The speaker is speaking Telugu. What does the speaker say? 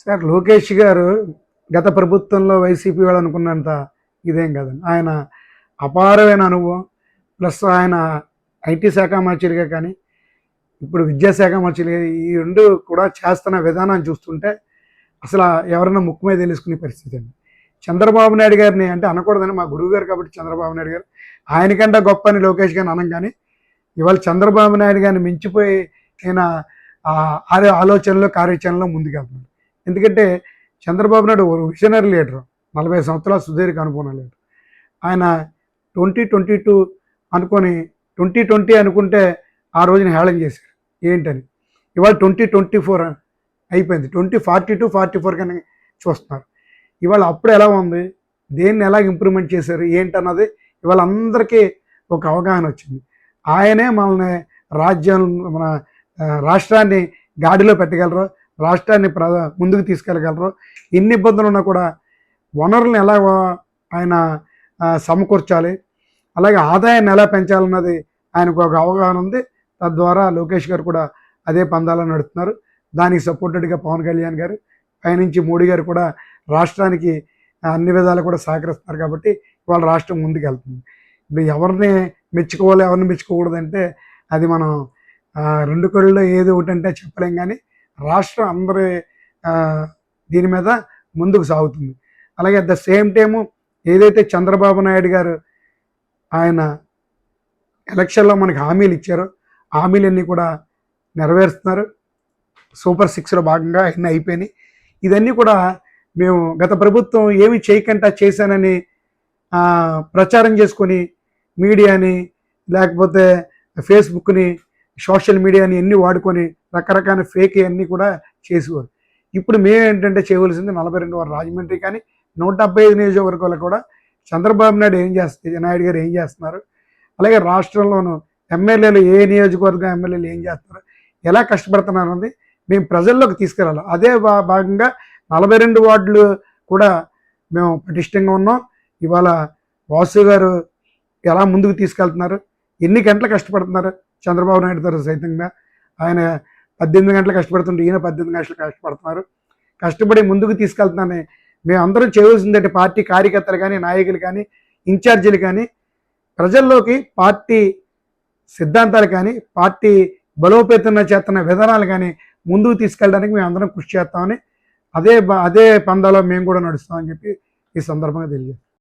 సార్ లోకేష్ గారు గత ప్రభుత్వంలో వైసీపీ వాళ్ళు అనుకున్నంత ఇదేం కాదండి. ఆయన అపారమైన అనుభవం ప్లస్ ఆయన ఐటీ శాఖ మంత్రిగా కానీ ఇప్పుడు విద్యాశాఖ మంత్రిగా ఈ రెండు కూడా చేస్తున్న విధానం చూస్తుంటే అసలు ఎవరైనా ముక్కు తెలుసుకునే పరిస్థితి అండి. చంద్రబాబు నాయుడు గారిని అంటే అనకూడదని మా గురువు గారు కాబట్టి చంద్రబాబు నాయుడు గారు. ఆయనకంటే గొప్ప అని లోకేష్ గారిని అనం కానీ ఇవాళ చంద్రబాబు నాయుడు గారిని మించిపోయి ఆయన ఆ ఆలోచనలో కార్యాచరణలో ముందుకెళ్తున్నాడు ఎందుకంటే చంద్రబాబు నాయుడు ఒక విజనరీ లీడర్ నలభై సంవత్సరాల సుదీర్ఘ అనుభవం లీడర్ ఆయన ట్వంటీ ట్వంటీ టూ అనుకొని ట్వంటీ ట్వంటీ అనుకుంటే ఆ రోజున హేళన చేశారు ఏంటని? ఇవాళ ట్వంటీ ట్వంటీ ఫోర్ అయిపోయింది. Twenty forty to forty four కానీ చూస్తున్నారు. ఇవాళ అప్పుడు ఎలా ఉంది? దేన్ని ఎలా ఇంప్రూవ్మెంట్ చేశారు? ఏంటన్నది ఇవాళ అందరికీ ఒక అవగాహన వచ్చింది. ఆయనే మనల్ని రాజ్యం మన రాష్ట్రాన్ని గాడిలో పెట్టగలరు రాష్ట్రాన్ని ప్ర ముందుకు తీసుకెళ్ళగలరు. ఎన్ని ఇబ్బందులు ఉన్నా కూడా వనరులను ఎలా ఆయన సమకూర్చాలి. అలాగే ఆదాయాన్ని ఎలా పెంచాలన్నది ఆయనకు ఒక అవగాహన ఉంది. తద్వారా లోకేష్ గారు కూడా అదే పందాలను నడుపుతున్నారు. దానికి సపోర్టెడ్గా పవన్ కళ్యాణ్ గారు పైనుంచి మోడీ గారు కూడా రాష్ట్రానికి అన్ని విధాలు కూడా సహకరిస్తున్నారు కాబట్టి ఇవాళ రాష్ట్రం ముందుకెళ్తుంది. ఇప్పుడు ఎవరిని మెచ్చుకోవాలి ఎవరిని మెచ్చుకోకూడదంటే అది మనం రెండు కళ్ళలో ఏది ఒకటి అంటే చెప్పలేం కానీ రాష్ట్రం అందరి దీని మీద ముందుకు సాగుతుంది. అలాగే అట్ ద సేమ్ టైము ఏదైతే చంద్రబాబు నాయుడు గారు ఆయన ఎలక్షన్లో మనకి హామీలు ఇచ్చారో హామీలన్నీ కూడా నెరవేరుస్తున్నారు. సూపర్ సిక్స్లో భాగంగా అన్నీ అయిపోయినాయి. ఇదన్నీ కూడా మేము గత ప్రభుత్వం ఏమి చేయకుండా చేశానని ప్రచారం చేసుకొని మీడియాని లేకపోతే ఫేస్బుక్ని సోషల్ మీడియాని అన్ని వాడుకొని రకరకాల ఫేక్ అన్నీ కూడా చేసేవారు. ఇప్పుడు మేము ఏంటంటే చేయవలసింది నలభై రెండు వారు రాజమండ్రి కానీ నూట డెబ్బై ఐదు నియోజకవర్గాలు కూడా చంద్రబాబు నాయుడు ఏం చేస్తే నాయుడు గారు ఏం చేస్తున్నారు? అలాగే రాష్ట్రంలోనూ ఎమ్మెల్యేలు ఏ నియోజకవర్గం ఎమ్మెల్యేలు ఏం చేస్తున్నారు? ఎలా కష్టపడుతున్నారు అనేది మేము ప్రజల్లోకి తీసుకెళ్ళాలి అదే భా- భాగంగా నలభై రెండు వార్డులు కూడా మేము పటిష్టంగా ఉన్నాం. ఇవాళ వాసు గారు ఎలా ముందుకు తీసుకెళ్తున్నారు? ఎన్ని గంటలు కష్టపడుతున్నారు? చంద్రబాబు నాయుడు గారు సైతంగా ఆయన పద్దెనిమిది గంటలు కష్టపడుతుంటే ఈయన పద్దెనిమిది గంటలు కష్టపడుతున్నారు. కష్టపడి ముందుకు తీసుకెళ్తున్నానని మేము అందరం చేయవలసిందంటే పార్టీ కార్యకర్తలు కానీ నాయకులు కానీ ఇన్ఛార్జీలు కానీ ప్రజల్లోకి పార్టీ సిద్ధాంతాలు కానీ పార్టీ బలోపేతంగా చేస్తున్న విధానాలు కానీ ముందుకు తీసుకెళ్ళడానికి మేము అందరం కృషి చేస్తామని అదే అదే పందాలో మేము కూడా నడుస్తామని చెప్పి ఈ సందర్భంగా తెలియజేస్తాం